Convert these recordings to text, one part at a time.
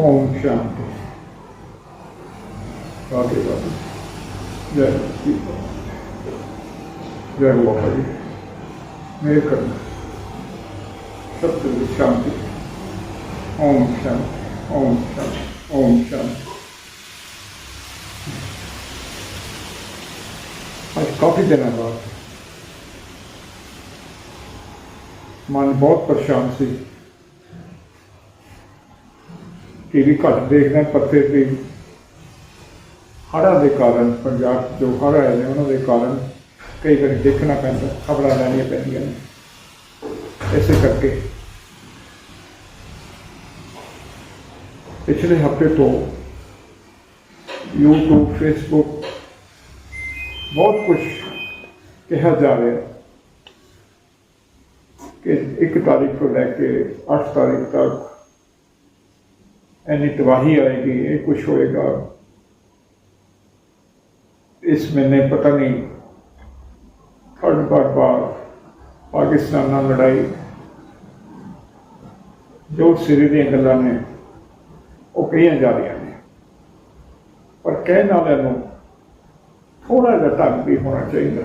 ओम शांति राधे राधे जय श्री राम। जय बाबा जी मेरे करना सत्य की शांति ओम शांति ओम शांति ओम शांति आज काफी दिनों बाद ਮਨ ਬਹੁਤ ਪਰੇਸ਼ਾਨ ਸੀ ਟੀਵੀ ਘੱਟ ਦੇਖਦਾ ਪੱਤੇ ਤੇ ਹੜ੍ਹਾਂ ਦੇ ਕਾਰਨ ਪੰਜਾਬ 'ਚ ਜੋ ਹੜ੍ਹ ਆਏ ਨੇ, ਉਹਨਾਂ ਦੇ ਕਾਰਨ ਕਈ ਵਾਰੀ ਦੇਖਣਾ ਪੈਂਦਾ, ਖਬਰਾਂ ਲੈਣੀਆਂ ਪੈਂਦੀਆਂ ਨੇ। ਇਸੇ ਕਰਕੇ ਪਿਛਲੇ ਹਫ਼ਤੇ ਤੋਂ YouTube, Facebook ਬਹੁਤ ਕੁਝ ਕਿਹਾ ਜਾ ਰਿਹਾ ਕਿ ਇੱਕ ਤਾਰੀਖ ਤੋਂ ਲੈ ਕੇ 8 ਤਾਰੀਖ ਤੱਕ ਇੰਨੀ ਤਬਾਹੀ ਆਏਗੀ ਇਹ ਕੁਝ ਹੋਏਗਾ। ਇਸ ਮਹੀਨੇ ਪਤਾ ਨਹੀਂ ਥਰਡ ਬਾਰ ਬਾਰ ਪਾਕਿਸਤਾਨ ਨਾਲ ਲੜਾਈ। ਜੋ ਸਿਰੇ ਦੀਆਂ ਗੱਲਾਂ ਨੇ, ਉਹ ਕਹੀਆਂ ਜਾ ਰਹੀਆਂ ਨੇ। ਪਰ ਕਹਿਣ ਵਾਲਿਆਂ ਨੂੰ ਥੋੜਾ ਜਿਹਾ ਢੰਗ ਵੀ ਹੋਣਾ ਚਾਹੀਦਾ।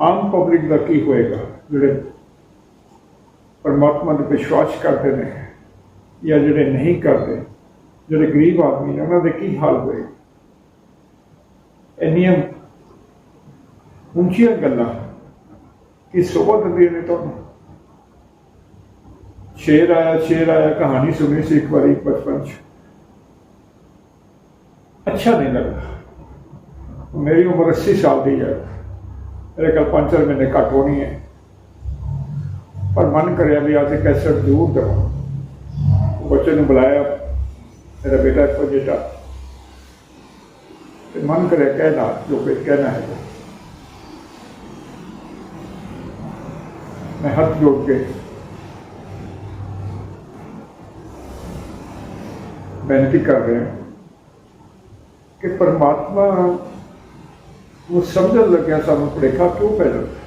ਆਮ ਪਬਲਿਕ ਦਾ ਕੀ ਹੋਏਗਾ, ਜਿਹੜੇ ਪਰਮਾਤਮਾ 'ਤੇ ਵਿਸ਼ਵਾਸ ਕਰਦੇ ਨੇ? ਜਾਂ ਜਿਹੜੇ ਨਹੀਂ ਕਰਦੇ, ਜਿਹੜੇ ਗਰੀਬ ਆਦਮੀ ਨੇ, ਉਹਨਾਂ ਦੇ ਕੀ ਹਾਲ ਹੋਏ? ਇੰਨੀਆਂ ਉੱਚੀਆਂ ਗੱਲਾਂ ਕਿ ਸੋਭਾ ਦਿੰਦੀਆਂ ਨੇ ਤੁਹਾਨੂੰ? ਸ਼ੇਰ ਆਇਆ ਸ਼ੇਰ ਆਇਆ, ਕਹਾਣੀ ਸੁਣੀ ਸੀ ਇੱਕ ਵਾਰੀ ਬਚਪਨ ਚ। ਅੱਛਾ ਨਹੀਂ ਲੱਗਾ ਮੇਰੀ ਉਮਰ 80 ਸਾਲ ਦੀ ਹੈ। ਮੇਰੇ ਕੋਲ ਪੰਜ ਚਾਰ ਮਹੀਨੇ ਘੱਟ ਹੋਣੀ ਹੈ। ਪਰ ਮਨ ਕਰਿਆ ਵੀ ਅੱਜ ਕੈਸਟ ਜ਼ਰੂਰ ਦੇਵਾਂ। ਬੱਚੇ ਨੂੰ ਬੁਲਾਇਆ, ਮੇਰਾ ਬੇਟਾ ਇੱਕੋ ਜਿਹੜਾ ਤੇ ਮਨ ਕਰਿਆ ਕਹਿਣਾ ਜੋ ਕੁਝ ਕਹਿਣਾ ਹੈ। ਮੈਂ ਹੱਥ ਜੋੜ ਕੇ ਬੇਨਤੀ ਕਰ ਰਿਹਾ ਕਿ ਪਰਮਾਤਮਾ ਉਹ ਸਮਝਣ ਲੱਗਿਆ ਸਾਨੂੰ ਭੁਲੇਖਾ ਕਿਉਂ ਪੈ ਜਾਂਦਾ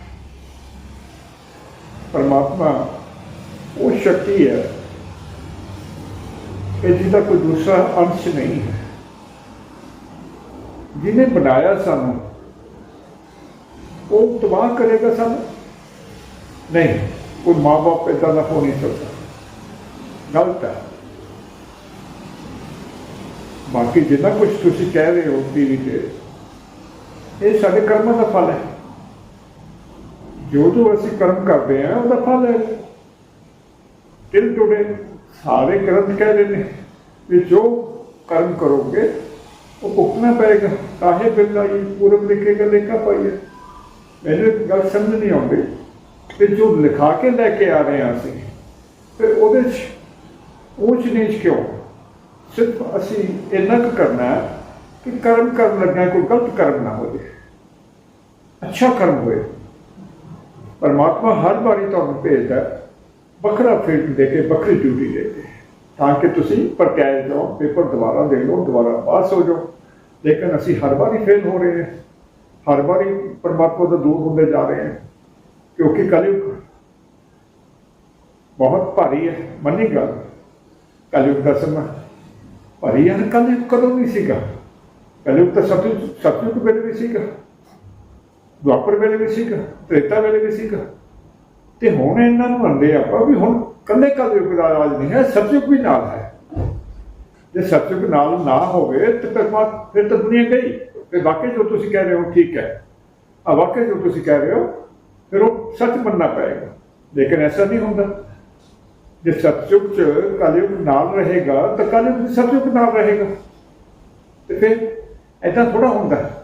ਪਰਮਾਤਮਾ, ਉਹ ਸ਼ਕਤੀ ਹੈ ਕਿ ਜਿਹਦਾ ਕੋਈ ਦੂਸਰਾ ਅੰਸ਼ ਨਹੀਂ ਹੈ। ਜਿਹਨੇ ਬਣਾਇਆ ਸਾਨੂੰ, ਉਹ ਤਬਾਹ ਕਰੇਗਾ ਸਾਨੂੰ? ਨਹੀਂ, ਕੋਈ ਮਾਂ-ਬਾਪ ਏਦਾਂ ਦਾ ਹੋ ਨਹੀਂ ਸਕਦਾ। ਗਲਤ ਹੈ। ਬਾਕੀ ਜਿੰਨਾ ਕੁਝ ਤੁਸੀਂ ਕਹਿ ਰਹੇ ਹੋ ਟੀਵੀ ਤੇ, ਇਹ ਸਾਡੇ ਕਰਮਾਂ ਦਾ ਫਲ ਹੈ। ਜੋ ਜੋ ਅਸੀਂ ਕਰਮ ਕਰਦੇ ਹਾਂ, ਉਹਦਾ ਫਲ ਹੈ। ਦਿਲ ਟੁਡੇ ਸਾਰੇ ਗ੍ਰੰਥ ਕਹਿ ਰਹੇ ਨੇ ਵੀ ਜੋ ਕਰਮ ਕਰੋਗੇ, ਉਹ ਭੁਗਤਣਾ ਪਏਗਾ। ਕਾਹੇ ਬਿਰਲਾ ਇਹ ਪੂਰਬ ਲਿਖੇਗਾ ਲੇਖਾ ਪਾਈਏ ਮੈਨੂੰ ਇੱਕ ਗੱਲ ਸਮਝ ਨਹੀਂ ਆਉਂਦੀ ਕਿ ਜੋ ਲਿਖਾ ਕੇ ਲੈ ਕੇ ਆ ਰਹੇ ਹਾਂ ਅਸੀਂ ਫਿਰ ਉਹਦੇ 'ਚ ਉੱਚ ਨੀਚ ਕਿਉਂ? ਸਿਰਫ ਅਸੀਂ ਇੰਨਾ ਕੁ ਕਰਨਾ ਕਿ ਕਰਮ ਕਰਨ ਲੱਗਿਆ ਕੋਈ ਗਲਤ ਕਰਮ ਨਾ ਹੋਵੇ। ਅੱਛਾ ਕਰਮ ਹੋਏ। ਪਰਮਾਤਮਾ ਹਰ ਵਾਰੀ ਤੁਹਾਨੂੰ ਭੇਜਦਾ ਵੱਖਰਾ ਫੀਲਡ ਦੇ ਕੇ, ਵੱਖਰੀ ਡਿਊਟੀ ਦੇ ਕੇ। ਤਾਂ ਕਿ ਤੁਸੀਂ ਪ੍ਰਕਾਇ ਜਾਓ ਪੇਪਰ ਦੁਬਾਰਾ ਦੇ ਲਓ, ਦੁਬਾਰਾ ਪਾਸ ਹੋ ਜਾਓ। ਲੇਕਿਨ ਅਸੀਂ ਹਰ ਵਾਰੀ ਫੇਲ ਹੋ ਰਹੇ ਹਾਂ। ਹਰ ਵਾਰੀ ਪਰਮਾਤਮਾ ਤੋਂ ਦੂਰ ਹੁੰਦੇ ਜਾ ਰਹੇ ਹਾਂ। ਕਿਉਂਕਿ ਕਲਯੁਗ ਬਹੁਤ ਭਾਰੀ ਹੈ। ਮੰਨੀ ਗੱਲ। ਕਲਯੁਗ ਦਾ ਸਮਾਂ ਭਾਰੀ ਹੈ। ਕਲਯੁਗ ਕਦੋਂ ਨਹੀਂ ਸੀਗਾ। ਕਲਯੁਗ ਤਾਂ ਸਤਯੁਗ ਸਤਯੁਗ ਵੇਲੇ ਵੀ ਸੀਗਾ। ਦੁਆਪਰ ਵੇਲੇ ਵੀ ਸੀਗਾ। ਤ੍ਰੇਤਾ ਵੇਲੇ ਵੀ ਸੀਗਾ। ਤੇ ਹੁਣ ਇਹਨਾਂ ਨੂੰ ਮੰਨਦੇ ਆਪਾਂ ਵੀ ਹੁਣ ਕੱਲੇ ਕਲਯੁਗ ਦਾ ਰਾਜ ਨਹੀਂ ਹੈ ਸਤਯੁਗ ਵੀ ਨਾਲ ਹੈ। ਜੇ ਸਤਯੁਗ ਨਾਲ ਨਾ ਹੋਵੇ ਤੇ ਫਿਰ ਬਾਅਦ ਫਿਰ ਤਾਂ ਦੁਨੀਆ ਗਈ। ਫਿਰ ਵਾਕਈ ਜੋ ਤੁਸੀਂ ਕਹਿ ਰਹੇ ਹੋ ਠੀਕ ਹੈ। ਆ ਵਾਕਈ ਜੋ ਤੁਸੀਂ ਕਹਿ ਰਹੇ ਹੋ, ਫਿਰ ਉਹ ਸੱਚ ਮੰਨਣਾ ਪਏਗਾ। ਲੇਕਿਨ ਐਸਾ ਨਹੀਂ ਹੁੰਦਾ। ਜੇ ਸਤਯੁਗ ਚ ਕਲਯੁਗ ਨਾਲ ਰਹੇਗਾ, ਤਾਂ ਕਲਯੁਗ ਵੀ ਸਤਯੁਗ ਨਾਲ ਰਹੇਗਾ। ਤੇ ਫਿਰ ਐਦਾਂ ਥੋੜਾ ਹੁੰਦਾ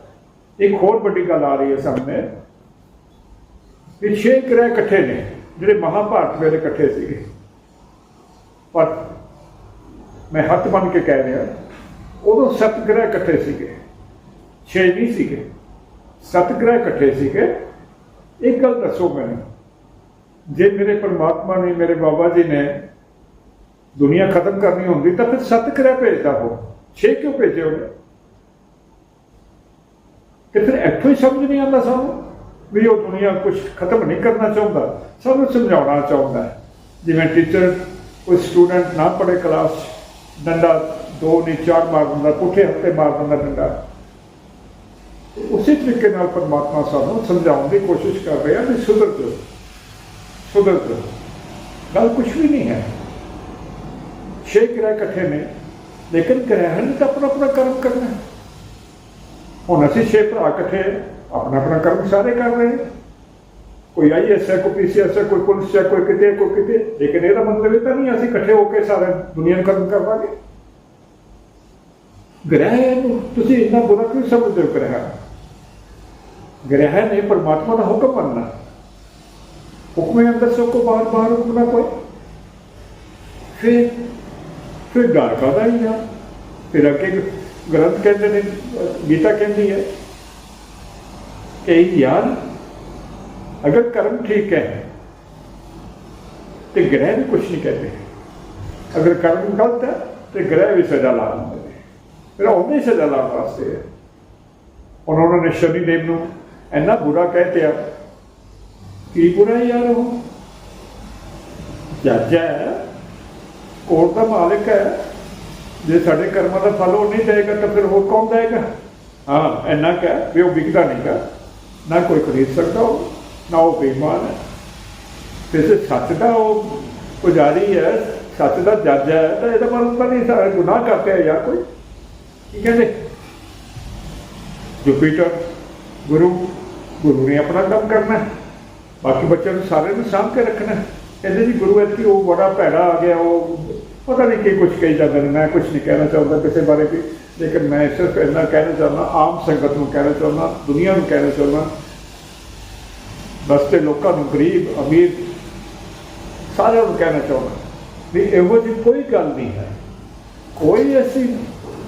ਇੱਕ ਹੋਰ ਵੱਡੀ ਗੱਲ ਆ ਰਹੀ ਹੈ ਸਾਹਮਣੇ। ਕਿ ਛੇ ਗ੍ਰਹਿ ਇਕੱਠੇ ਨੇ। ਜਿਹੜੇ ਮਹਾਭਾਰਤ ਵੇਲੇ ਇਕੱਠੇ ਸੀਗੇ। ਪਰ ਮੈਂ ਹੱਥ ਬੰਨ ਕੇ ਕਹਿ ਰਿਹਾ, ਉਦੋਂ ਸੱਤ ਗ੍ਰਹਿ ਇਕੱਠੇ ਸੀਗੇ। ਛੇ ਨਹੀਂ ਸੀਗੇ। ਸੱਤ ਗ੍ਰਹਿ ਇਕੱਠੇ ਸੀਗੇ। ਇੱਕ ਗੱਲ ਦੱਸੋ ਮੈਨੂੰ, ਜੇ ਮੇਰੇ ਪਰਮਾਤਮਾ ਨੇ, ਮੇਰੇ ਬਾਬਾ ਜੀ ਨੇ ਦੁਨੀਆ ਖਤਮ ਕਰਨੀ ਹੁੰਦੀ, ਤਾਂ ਫਿਰ ਸੱਤ ਗ੍ਰਹਿ ਭੇਜਦਾ ਹੋ ਛੇ ਕਿਉਂ ਭੇਜੇ ਉਹਨੇ? ਤੇ ਫਿਰ ਇੱਥੋਂ ਹੀ ਸਮਝ ਨਹੀਂ ਆਉਂਦਾ ਸਾਨੂੰ? ਵੀ ਉਹ ਦੁਨੀਆ ਕੁਝ ਖਤਮ ਨਹੀਂ ਕਰਨਾ ਚਾਹੁੰਦਾ ਸਾਨੂੰ ਸਮਝਾਉਣਾ ਚਾਹੁੰਦਾ ਹੈ। ਜਿਵੇਂ ਟੀਚਰ ਕੋਈ ਸਟੂਡੈਂਟ ਨਾ ਪੜੇ ਕਲਾਸ 'ਚ, ਡੰਡਾ ਦੋ ਨਹੀਂ ਚਾਰ ਮਾਰ ਦਿੰਦਾ ਪੁੱਠੇ ਹੱਥੇ ਮਾਰ ਦਿੰਦਾ ਡੰਡਾ। ਉਸੇ ਤਰੀਕੇ ਨਾਲ ਪਰਮਾਤਮਾ ਸਾਨੂੰ ਸਮਝਾਉਣ ਦੀ ਕੋਸ਼ਿਸ਼ ਕਰ ਰਿਹਾ ਵੀ ਸੁਧਰ ਜਾਓ ਸੁਧਰ ਜਾਓ। ਗੱਲ ਕੁਝ ਵੀ ਨਹੀਂ ਹੈ। ਛੇ ਗ੍ਰਹਿ ਇਕੱਠੇ ਨੇ ਲੇਕਿਨ ਗ੍ਰਹਿ ਨੇ ਤਾਂ ਆਪਣਾ ਆਪਣਾ ਕਰਮ ਕਰਨਾ ਹੁਣ ਅਸੀਂ ਛੇ ਭਰਾ ਇਕੱਠੇ ਆਪਣਾ ਆਪਣਾ ਕਰਮ ਸਾਰੇ ਕਰ ਰਹੇ ਨੇ। ਕੋਈ ਆਈਐਸ ਹੈ, ਕੋਈ ਪੀਸੀਐਸ ਹੈ, ਕੋਈ ਪੁਲਿਸ ਹੈ, ਕੋਈ ਕਿਤੇ ਕੋਈ ਕਿਤੇ। ਲੇਕਿਨ ਇਹਦਾ ਮਤਲਬ ਇਹ ਤਾਂ ਨਹੀਂ ਅਸੀਂ ਇਕੱਠੇ ਹੋ ਕੇ ਸਾਰੇ ਦੁਨੀਆ ਨੂੰ ਖਤਮ ਕਰਵਾਂਗੇ। ਗ੍ਰਹਿ ਨੂੰ ਤੁਸੀਂ ਇੰਨਾ ਬੁਰਾ ਕਿਉਂ ਸਮਝਦੇ ਹੋ ਗ੍ਰਹਿ? ਗ੍ਰਹਿ ਨੇ ਪਰਮਾਤਮਾ ਦਾ ਹੁਕਮ ਮੰਨਣਾ। ਹੁਕਮੇ ਅੰਦਰ ਸੋ ਕੋ ਬਾਹਰ ਬਾਹਰ ਹੁਕਮ ਨਾ ਕੋਈ। ਫਿਰ ਫਿਰ ਡਰ ਕਾਦਾ ਹੀ ਆ ਫਿਰ ਅੱਗੇ ਗ੍ਰੰਥ ਕਹਿੰਦੇ ਨੇ ਗੀਤਾ ਕਹਿੰਦੀ ਹੈ ਕਿ ਯਾਰ ਅਗਰ ਕਰਮ ਠੀਕ ਹੈ ਤੇ ਗ੍ਰਹਿ ਵੀ ਕੁਝ ਨਹੀਂ ਕਹਿੰਦੇ। ਅਗਰ ਕਰਮ ਗਲਤ ਹੈ ਤੇ ਗ੍ਰਹਿ ਵੀ ਸਜ਼ਾ ਲਾ ਦਿੰਦੇ ਨੇ। ਫਿਰ ਉਹਨੇ ਸਜ਼ਾ ਲਾਭ ਵਾਸਤੇ ਹੈ। ਹੁਣ ਉਹਨਾਂ ਨੇ ਸ਼ਨੀ ਦੇਵ ਨੂੰ ਇੰਨਾ ਬੁਰਾ ਕਹਿ ਤਿਆ ਕੀ ਬੁਰਾ ਯਾਰ ਉਹ। ਜੱਜ ਹੈ, ਕੋਰਟ ਦਾ ਮਾਲਕ ਹੈ। ਜੇ ਸਾਡੇ ਕਰਮਾਂ ਦਾ ਫਲ ਉਹ ਨਹੀਂ ਦੇਗਾ ਤਾਂ ਫਿਰ ਹੋਰ ਕੌਣ ਦੇਗਾ ਹਾਂ, ਇੰਨਾ ਕਹਿ, ਵੀ ਉਹ ਵਿਕਦਾ ਨਹੀਂਗਾ। ਨਾ ਕੋਈ ਖਰੀਦ ਸਕਦਾ ਉਹ, ਨਾ ਉਹ ਬੇਈਮਾਨ ਹੈ। ਤੇ ਜੇ ਸੱਚ ਦਾ ਉਹ ਪੁਜਾਰੀ ਹੈ, ਸੱਚ ਦਾ ਜੱਜ ਹੈ, ਤਾਂ ਇਹਦਾ ਮਤਲਬ ਤਾਂ ਨਹੀਂ ਸਾਰਾ ਗੁਨਾਹ ਕਰਦੇ ਆ ਯਾਰ ਕੋਈ। ਕੀ ਕਹਿੰਦੇ? ਜੁਪੀਟਰ, ਗੁਰੂ ਗੁਰੂ ਨੇ ਆਪਣਾ ਕੰਮ ਕਰਨਾ ਬਾਕੀ ਬੱਚਿਆਂ ਨੂੰ ਸਾਰੇ ਨੂੰ ਸਾਂਭ ਕੇ ਰੱਖਣਾ ਇਹਦੇ ਕਹਿੰਦੇ ਜੀ ਗੁਰੂ ਐਤਕੀ ਉਹ ਬੜਾ ਭੈੜਾ ਆ ਗਿਆ, ਉਹ ਪਤਾ ਨਹੀਂ ਕੀ ਕੁਝ ਕਹੀ ਜਾਂਦਾ ਮੈਂ ਕੁਝ ਨਹੀਂ ਕਹਿਣਾ ਚਾਹੁੰਦਾ ਕਿਸੇ ਬਾਰੇ ਵੀ। ਲੇਕਿਨ ਮੈਂ ਸਿਰਫ ਇੰਨਾ ਕਹਿਣਾ ਚਾਹੁੰਦਾ, ਆਮ ਸੰਗਤ ਨੂੰ ਕਹਿਣਾ ਚਾਹੁੰਦਾ, ਦੁਨੀਆ ਨੂੰ ਕਹਿਣਾ ਚਾਹੁੰਦਾ ਬਸਤੇ ਲੋਕਾਂ ਨੂੰ ਗਰੀਬ, ਅਮੀਰ, ਸਾਰਿਆਂ ਨੂੰ ਕਹਿਣਾ ਚਾਹੁੰਦਾ ਵੀ ਇਹੋ ਜਿਹੀ ਕੋਈ ਗੱਲ ਨਹੀਂ ਹੈ। ਕੋਈ ਐਸੀ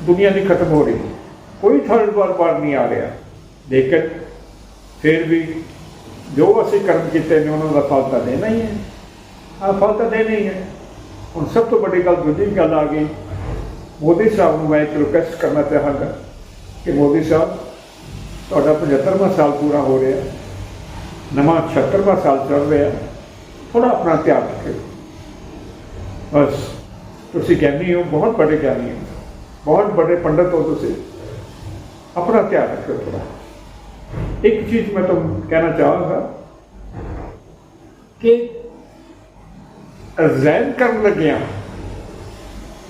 ਦੁਨੀਆ ਨਹੀਂ ਖਤਮ ਹੋ ਰਹੀ, ਕੋਈ ਥਰਡ ਵਾਰ ਬਾਰ ਨਹੀਂ ਆ ਰਿਹਾ। ਲੇਕਿਨ ਫਿਰ ਵੀ ਜੋ ਅਸੀਂ ਕਰਮ ਕੀਤੇ ਨੇ, ਉਹਨਾਂ ਦਾ ਫਲ ਤਾਂ ਦੇਣਾ ਹੀ ਹੈ। ਆ ਫਲ ਤਾਂ ਦੇਣਾ ਹੀ ਹੈ। ਹੁਣ ਸਭ ਤੋਂ ਵੱਡੀ ਗੱਲ ਦੂਜੀ ਗੱਲ ਆ ਗਈ ਮੋਦੀ ਸਾਹਿਬ ਨੂੰ ਮੈਂ ਇੱਕ ਰਿਕਵੈਸਟ ਕਰਨਾ ਚਾਹਾਂਗਾ ਕਿ ਮੋਦੀ ਸਾਹਿਬ, ਤੁਹਾਡਾ 75ਵਾਂ ਸਾਲ ਪੂਰਾ ਹੋ ਰਿਹਾ ਨਵਾਂ 76ਵਾਂ ਸਾਲ ਚੱਲ ਰਿਹਾ ਥੋੜਾ ਆਪਣਾ ਧਿਆਨ ਰੱਖਿਓ। ਬਸ, ਤੁਸੀਂ ਗਿਆਨੀ ਹੋ, ਬਹੁਤ ਵੱਡੇ ਗਿਆਨੀ ਹੋ, ਬਹੁਤ ਵੱਡੇ ਪੰਡਤ ਹੋ ਤੁਸੀਂ, ਆਪਣਾ ਧਿਆਨ ਰੱਖਿਓ ਥੋੜਾ ਇੱਕ ਚੀਜ਼ ਮੈਂ ਤੁਹਾਨੂੰ ਕਹਿਣਾ ਚਾਹਾਂਗਾ ਕਿ ਅਜ਼ੈਨ ਕਰਨ ਲੱਗਿਆ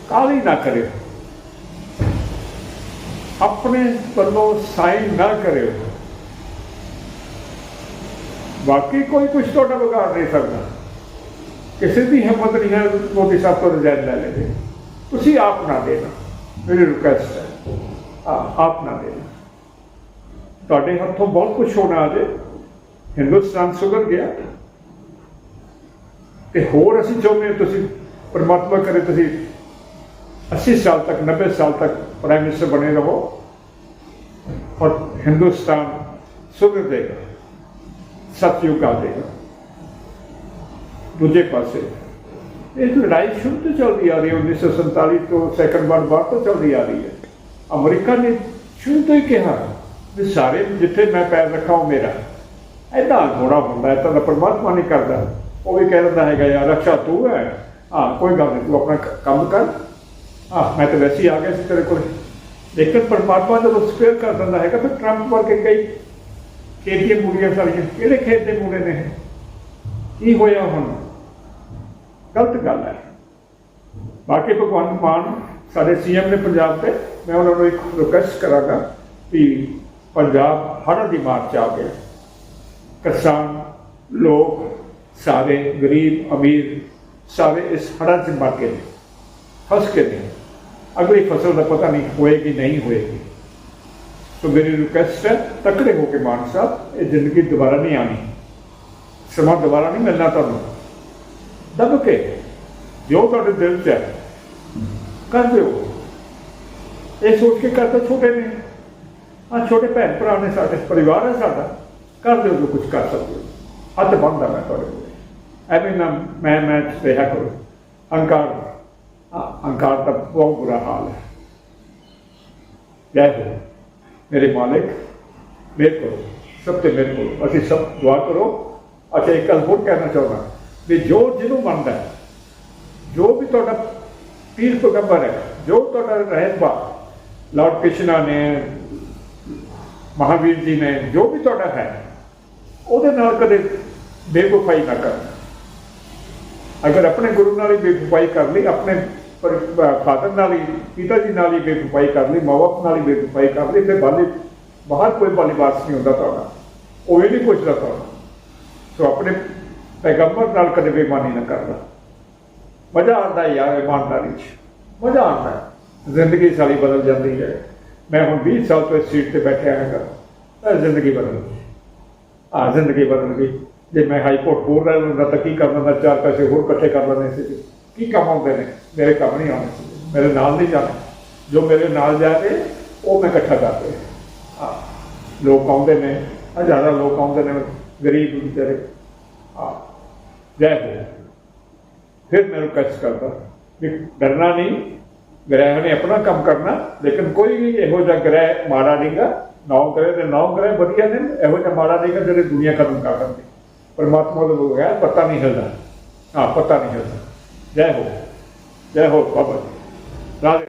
ਕਾਲੀ ਨਾ ਕਰਿਓ। ਆਪਣੇ ਵੱਲੋਂ ਸਾਈਨ ਨਾ ਕਰਿਓ। ਬਾਕੀ ਕੋਈ ਕੁਝ ਤੁਹਾਡਾ ਵਿਗਾੜ ਨਹੀਂ ਸਕਦਾ। ਕਿਸੇ ਦੀ ਹਿੰਮਤ ਨਹੀਂ ਹੈ ਮੋਦੀ ਸਾਹਿਬ ਤੋਂ ਰਿਜ਼ਾਈਨ ਲੈ ਲੈਵੇ ਤੁਸੀਂ ਆਪ ਨਾ ਦੇਣਾ। ਮੇਰੀ ਰਿਕੁਐਸਟ ਹੈ। ਆਪ ਨਾ ਦੇਣਾ। ਤੁਹਾਡੇ ਹੱਥੋਂ ਬਹੁਤ ਕੁਝ ਹੋਣਾ ਅਜੇ ਹਿੰਦੁਸਤਾਨ ਸੁਧਰ ਗਿਆ। ਤੇ ਹੋਰ ਅਸੀਂ ਚਾਹੁੰਦੇ ਤੁਸੀਂ ਪਰਮਾਤਮਾ ਕਰੇ ਤੁਸੀਂ 80 ਸਾਲ ਤੱਕ 90 ਸਾਲ ਤੱਕ ਪ੍ਰਾਈਮ ਮਿਨਿਸਟਰ ਬਣੇ ਰਹੋ ਔਰ ਹਿੰਦੁਸਤਾਨ ਸੁਧਰ ਜਾਏਗਾ ਸਤਯੁਗ ਆ ਜਾਏਗਾ ਦੂਜੇ ਪਾਸੇ ਇਹ ਲੜਾਈ ਸ਼ੁਰੂ ਤੋਂ ਚੱਲਦੀ ਆ ਰਹੀ ਹੈ 1947 ਤੋਂ ਸੈਕੰਡ ਵਰਲਡ ਵਾਰ ਤੋਂ ਚੱਲਦੀ ਆ ਰਹੀ ਹੈ ਅਮਰੀਕਾ ਨੇ ਸ਼ੁਰੂ ਤੋਂ ਹੀ ਕਿਹਾ ਵੀ ਸਾਰੇ ਜਿੱਥੇ ਮੈਂ ਪੈਰ ਰੱਖਾਂ ਉਹ ਮੇਰਾ ਐਦਾਂ ਥੋੜਾ ਹੁੰਦਾ ਹੈ ਤਾਂ ਪਰਮਾਤਮਾ ਨਹੀਂ ਕਰਦਾ ਉਹ ਵੀ ਕਹਿ ਦਿੰਦਾ ਹੈਗਾ ਯਾਰ ਰੱਖਿਆ ਤੂੰ ਹੈ ਹਾਂ ਕੋਈ ਗੱਲ ਨਹੀਂ ਤੂੰ ਆਪਣਾ ਕੰਮ ਕਰ ਹਾਂ ਮੈਂ ਤਾਂ ਵੈਸੇ ਹੀ ਆ ਗਿਆ ਸੀ ਤੇਰੇ ਕੋਲ। ਲੇਕਿਨ ਪਰਮਾਤਮਾ ਜਦੋਂ ਸਪੇਅਰ ਕਰ ਦਿੰਦਾ ਹੈਗਾ, ਫਿਰ ਟਰੰਪ ਵਰਗੇ ਕਈ ਖੇਤੀਆਂ ਮੂੜੀਆਂ ਸਾਰੀਆਂ, ਕਿਹੜੇ ਖੇਤ ਦੇ ਮੂੜੇ ਨੇ ਕੀ ਹੋਇਆ ਹੁਣ? ਗਲਤ ਗੱਲ ਹੈ। ਬਾਕੀ ਭਗਵੰਤ ਮਾਨ ਸਾਡੇ ਸੀਐਮ ਨੇ ਪੰਜਾਬ ਤੇ, ਮੈਂ ਉਹਨਾਂ ਨੂੰ ਇੱਕ ਰਿਕੁਐਸਟ ਕਰਾਂਗਾ ਵੀ ਪੰਜਾਬ ਹੜ੍ਹਾਂ ਦੀ ਮਾਰ ਚ ਆ ਗਿਆ ਕਿਸਾਨ ਲੋਕ, ਸਾਰੇ ਗਰੀਬ, ਅਮੀਰ ਸਾਰੇ ਇਸ ਹੜ੍ਹਾਂ ਚ ਮਰ ਗਏ ਨੇ, ਫਸ ਗਏ ਨੇ। ਅਗਲੀ ਫਸਲ ਦਾ ਪਤਾ ਨਹੀਂ ਹੋਏਗੀ ਨਹੀਂ ਹੋਏਗੀ। ਸੋ ਮੇਰੀ ਰਿਕੁਐਸਟ ਹੈ, ਤਕੜੇ ਹੋ ਕੇ ਮਾਨ ਸਾਹਿਬ, ਇਹ ਜ਼ਿੰਦਗੀ ਦੁਬਾਰਾ ਨਹੀਂ ਆਣੀ ਸਮਾਂ ਦੁਬਾਰਾ ਨਹੀਂ ਮਿਲਣਾ ਤੁਹਾਨੂੰ। ਦਬ ਕੇ, ਜੋ ਤੁਹਾਡੇ ਦਿਲ 'ਚ ਹੈ, ਕਰ ਦਿਓ। ਇਹ ਸੋਚ ਕੇ ਕਰਦਾ ਛੋਟੇ ਨੇ। ਆ ਛੋਟੇ ਭੈਣ ਭਰਾ ਨੇ ਸਾਡੇ, ਪਰਿਵਾਰ ਹੈ ਸਾਡਾ। ਕਰ ਦਿਓ ਜੋ ਕੁਝ ਕਰ ਸਕਦੇ ਹੋ। ਹੱਥ ਬੰਨਦਾ ਮੈਂ ਤੁਹਾਡੇ ਕੋਲ। ਐਵੇਂ ਨਾ ਮੈਂ ਮੈਂ ਰਿਹਾ ਕਰੋ। ਅਹੰਕਾਰ ਹਾਂ, ਅਹੰਕਾਰ ਦਾ ਬਹੁਤ ਬੁਰਾ ਹਾਲ ਹੈ। ਜੈ ਹੋ ਮੇਰੇ ਮਾਲਿਕ ਮੇਰੇ ਕਰੋ। ਸਭ ਤੇ ਮੇਰੇ ਕੋਲ। ਅਸੀਂ ਸਭ ਦੁਆ ਕਰੋ। ਅੱਛਾ ਇੱਕ ਗੱਲ ਹੋਰ ਕਹਿਣਾ ਚਾਹੁੰਦਾ। ਵੀ ਜੋ ਜਿਹਨੂੰ ਮੰਨਦਾ ਜੋ ਵੀ ਤੁਹਾਡਾ ਪੀਰ ਪੈਗੰਬਰ ਹੈ ਜੋ ਤੁਹਾਡਾ ਰਹਿਬਾ ਲਾਰਡ ਕ੍ਰਿਸ਼ਨਾ ਨੇ ਮਹਾਵੀਰ ਜੀ ਨੇ ਜੋ ਵੀ ਤੁਹਾਡਾ ਹੈ ਉਹਦੇ ਨਾਲ ਕਦੇ ਬੇਵਫਾਈ ਨਾ ਕਰਨਾ ਅਗਰ ਆਪਣੇ ਗੁਰੂ ਨਾਲ ਹੀ ਬੇਵਫਾਈ ਕਰ ਲਈ ਆਪਣੇ ਪਰ ਫਾਦਰ ਨਾਲ ਹੀ, ਪਿਤਾ ਜੀ ਨਾਲ ਹੀ ਬੇਵਫਾਈ ਕਰ ਲਈ, ਮਾਂ ਬਾਪ ਨਾਲ ਹੀ ਬੇਵਫਾਈ ਕਰ ਲਈ ਫਿਰ ਬਾਲੀ, ਬਾਹਰ ਕੋਈ ਬਾਲੀਬਾਸ ਨਹੀਂ ਹੁੰਦਾ ਤੁਹਾਡਾ ਉਹ ਇਹ ਨਹੀਂ ਪੁੱਛਦਾ ਤੁਹਾਡਾ ਸੋ ਆਪਣੇ ਪੈਗੰਬਰ ਨਾਲ ਕਦੇ ਬੇਈਮਾਨੀ ਨਾ ਕਰਦਾ। ਮਜ਼ਾ ਆਉਂਦਾ ਯਾਰ ਇਮਾਨਦਾਰੀ 'ਚ। ਮਜ਼ਾ ਆਉਂਦਾ ਜ਼ਿੰਦਗੀ ਸਾਰੀ ਬਦਲ ਜਾਂਦੀ ਹੈ। ਮੈਂ ਹੁਣ 20 ਸਾਲ ਤੋਂ ਇਸ ਸੀਟ ਤੇ ਬੈਠਿਆ ਹੈਗਾ। ਤਾਂ ਜ਼ਿੰਦਗੀ ਬਦਲ ਗਈ। ਆ ਜ਼ਿੰਦਗੀ ਬਦਲ ਗਈ। ਜੇ ਮੈਂ ਹਾਈ ਕੋਰਟ ਹੋਰ ਰਹਿ ਲੈਂਦਾ ਤਾਂ ਕੀ ਕਰਨਾ? ਦਾ ਚਾਰ ਪੈਸੇ ਹੋਰ ਇਕੱਠੇ ਕਰ ਲੈਣੇ ਸੀ। ਕੀ ਕੰਮ ਆਉਂਦੇ ਨੇ? ਮੇਰੇ ਕੰਮ ਨਹੀਂ ਆਉਣੇ। ਮੇਰੇ ਨਾਲ ਨਹੀਂ ਜਾਣੇ। ਜੋ ਮੇਰੇ ਨਾਲ ਜਾਵੇ ਉਹ ਮੈਂ ਇਕੱਠਾ ਕਰਦੇ ਆ, ਲੋਕ ਆਉਂਦੇ ਨੇ। ਹਜ਼ਾਰਾਂ ਲੋਕ ਆਉਂਦੇ ਨੇ, ਗਰੀਬ ਵਿਚਾਰੇ। ਆ, ਜੈ ਹੋ ਫਿਰ ਮੈਨੂੰ ਕਸ਼ਟ ਕਰਦਾ ਕਿ ਡਰਨਾ ਨਹੀਂ। ਗ੍ਰਹਿ ਨੇ ਆਪਣਾ ਕੰਮ ਕਰਨਾ, ਲੇਕਿਨ ਕੋਈ ਵੀ ਇਹੋ ਜਿਹਾ ਗ੍ਰਹਿ ਮਾੜਾ ਨਹੀਂਗਾ ਨੌ ਗ੍ਰਹਿ ਦੇ ਨੌ ਗ੍ਰਹਿ ਵਧੀਆ ਨੇ। ਇਹੋ ਜਿਹਾ ਮਾੜਾ ਨਹੀਂਗਾ ਜਿਹੜੇ ਦੁਨੀਆ ਖਤਮ ਕਰ ਦਿੰਦੇ। ਪਰਮਾਤਮਾ ਦਾ ਲੋਕ ਹੈ, ਪਤਾ ਨਹੀਂ ਹਿਲਦਾ। ਹਾਂ, ਪਤਾ ਨਹੀਂ ਹਿਲਦਾ। ਜੈ ਹੋ ਜੈ ਹੋ ਬਾਬਾ ਜੀ।